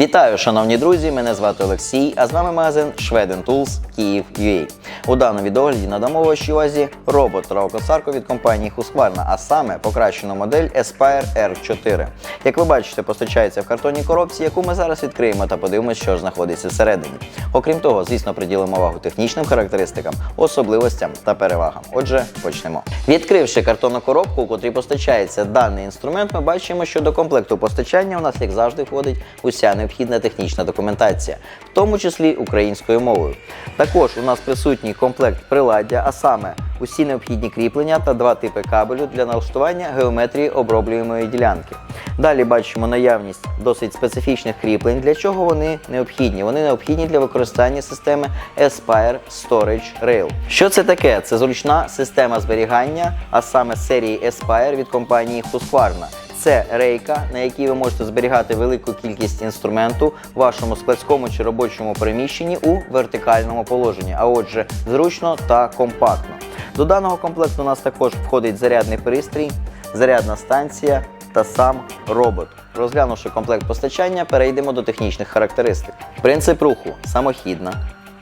Вітаю, шановні друзі! Мене звати Олексій, а з вами магазин Шведен Tools Київ UA. У даному відеогляді надамо вашій увазі робот травокосарку від компанії Husqvarna, а саме покращену модель Aspire R4. Як ви бачите, постачається в картонній коробці, яку ми зараз відкриємо та подивимося, що ж знаходиться всередині. Окрім того, звісно, приділимо увагу технічним характеристикам, особливостям та перевагам. Отже, почнемо. Відкривши картонну коробку, у котрій постачається даний інструмент, ми бачимо, що до комплекту постачання у нас, як завжди, входить уся необхідна технічна документація, в тому числі українською мовою. Також у нас присутній комплект приладдя, а саме усі необхідні кріплення та два типи кабелю для налаштування геометрії оброблюємої ділянки. Далі бачимо наявність досить специфічних кріплень. Для чого вони необхідні? Вони необхідні для використання системи Aspire Storage Rail. Що це таке? Це зручна система зберігання, а саме серії Aspire від компанії Husqvarna. Це рейка, на якій ви можете зберігати велику кількість інструменту в вашому складському чи робочому приміщенні у вертикальному положенні, а отже, зручно та компактно. До даного комплекту у нас також входить зарядний пристрій, зарядна станція та сам робот. Розглянувши комплект постачання, перейдемо до технічних характеристик. Принцип руху самохідна.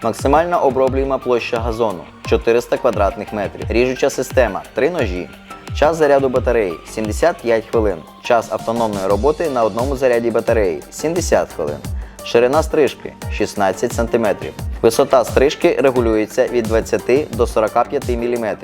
Максимальна оброблюєма площа газону 400 квадратних метрів. Ріжуча система 3 ножі. Час заряду батареї 75 хвилин. Час автономної роботи на одному заряді батареї 70 хвилин. Ширина стрижки 16 см. Висота стрижки регулюється від 20 до 45 мм.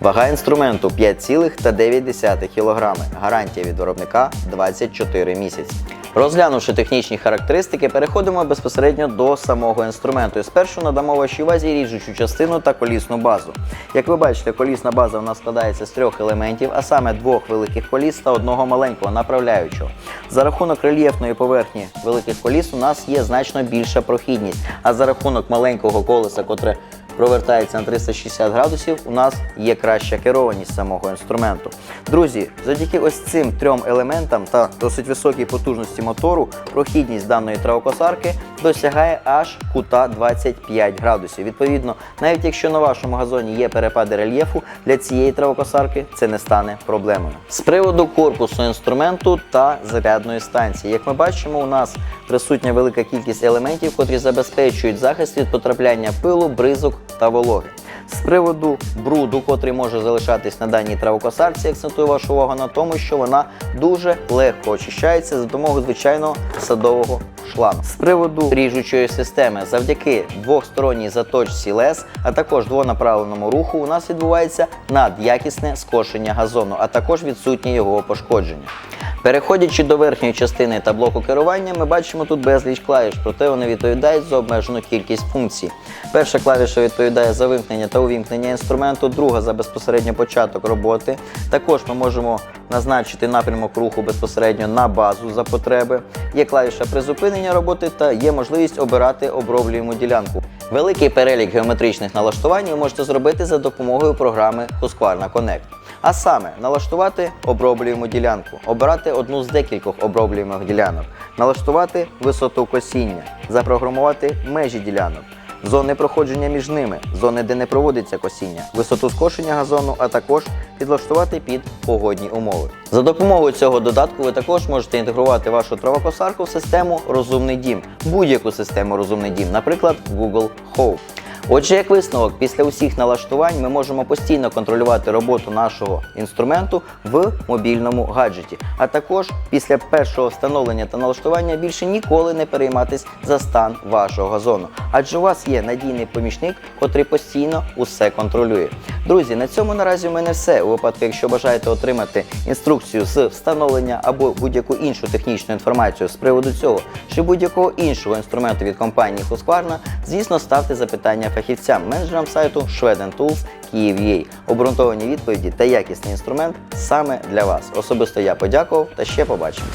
Вага інструменту 5,9 кг. Гарантія від виробника 24 місяці. Розглянувши технічні характеристики, переходимо безпосередньо до самого інструменту. І спершу надамо вашій увазі ріжучу частину та колісну базу. Як ви бачите, колісна база у нас складається з трьох елементів, а саме двох великих коліс та одного маленького направляючого. За рахунок рельєфної поверхні великих коліс у нас є значно більша прохідність, а за рахунок маленького колеса, котре провертається на 360 градусів, у нас є краща керованість самого інструменту. Друзі, завдяки ось цим трьом елементам та досить високій потужності мотору, прохідність даної травокосарки досягає аж кута 25 градусів. Відповідно, навіть якщо на вашому газоні є перепади рельєфу, для цієї травокосарки це не стане проблемою. З приводу корпусу інструменту та зарядної станції, як ми бачимо, у нас присутня велика кількість елементів, котрі забезпечують захист від потрапляння пилу, бризок та вологи. З приводу бруду, котрий може залишатись на даній травокосарці, акцентую вашу увагу на тому, що вона дуже легко очищається за допомогою звичайного садового шлангу. З приводу ріжучої системи, завдяки двохсторонній заточці лес, а також двонаправленому руху, у нас відбувається надякісне скошення газону, а також відсутнє його пошкодження. Переходячи до верхньої частини та блоку керування, ми бачимо тут безліч клавіш, проте вони відповідають за обмежену кількість функцій. Перша клавіша відповідає за вимкнення та увімкнення інструменту, друга за безпосередньо початок роботи. Також ми можемо назначити напрямок руху безпосередньо на базу за потреби. Є клавіша призупинення роботи та є можливість обирати оброблюєму ділянку. Великий перелік геометричних налаштувань ви можете зробити за допомогою програми Husqvarna Connect. А саме налаштувати оброблюєму ділянку, обирати одну з декількох оброблюємих ділянок, налаштувати висоту косіння, запрограмувати межі ділянок, зони проходження між ними, зони, де не проводиться косіння, висоту скошення газону, а також підлаштувати під погодні умови. За допомогою цього додатку ви також можете інтегрувати вашу травокосарку в систему Розумний дім, будь-яку систему Розумний дім, наприклад, Google Home. Отже, як висновок, після усіх налаштувань ми можемо постійно контролювати роботу нашого інструменту в мобільному гаджеті. А також після першого встановлення та налаштування більше ніколи не перейматись за стан вашого газону. Адже у вас є надійний помічник, котрий постійно усе контролює. Друзі, на цьому наразі у мене все. У випадку, якщо бажаєте отримати інструкцію з встановлення або будь-яку іншу технічну інформацію з приводу цього чи будь-якого іншого інструменту від компанії Husqvarna, звісно, ставте запитання фахівцям, менеджерам сайту Schweden Tools Київ.UA. Обґрунтовані відповіді та якісний інструмент саме для вас. Особисто я подякував та ще побачимо.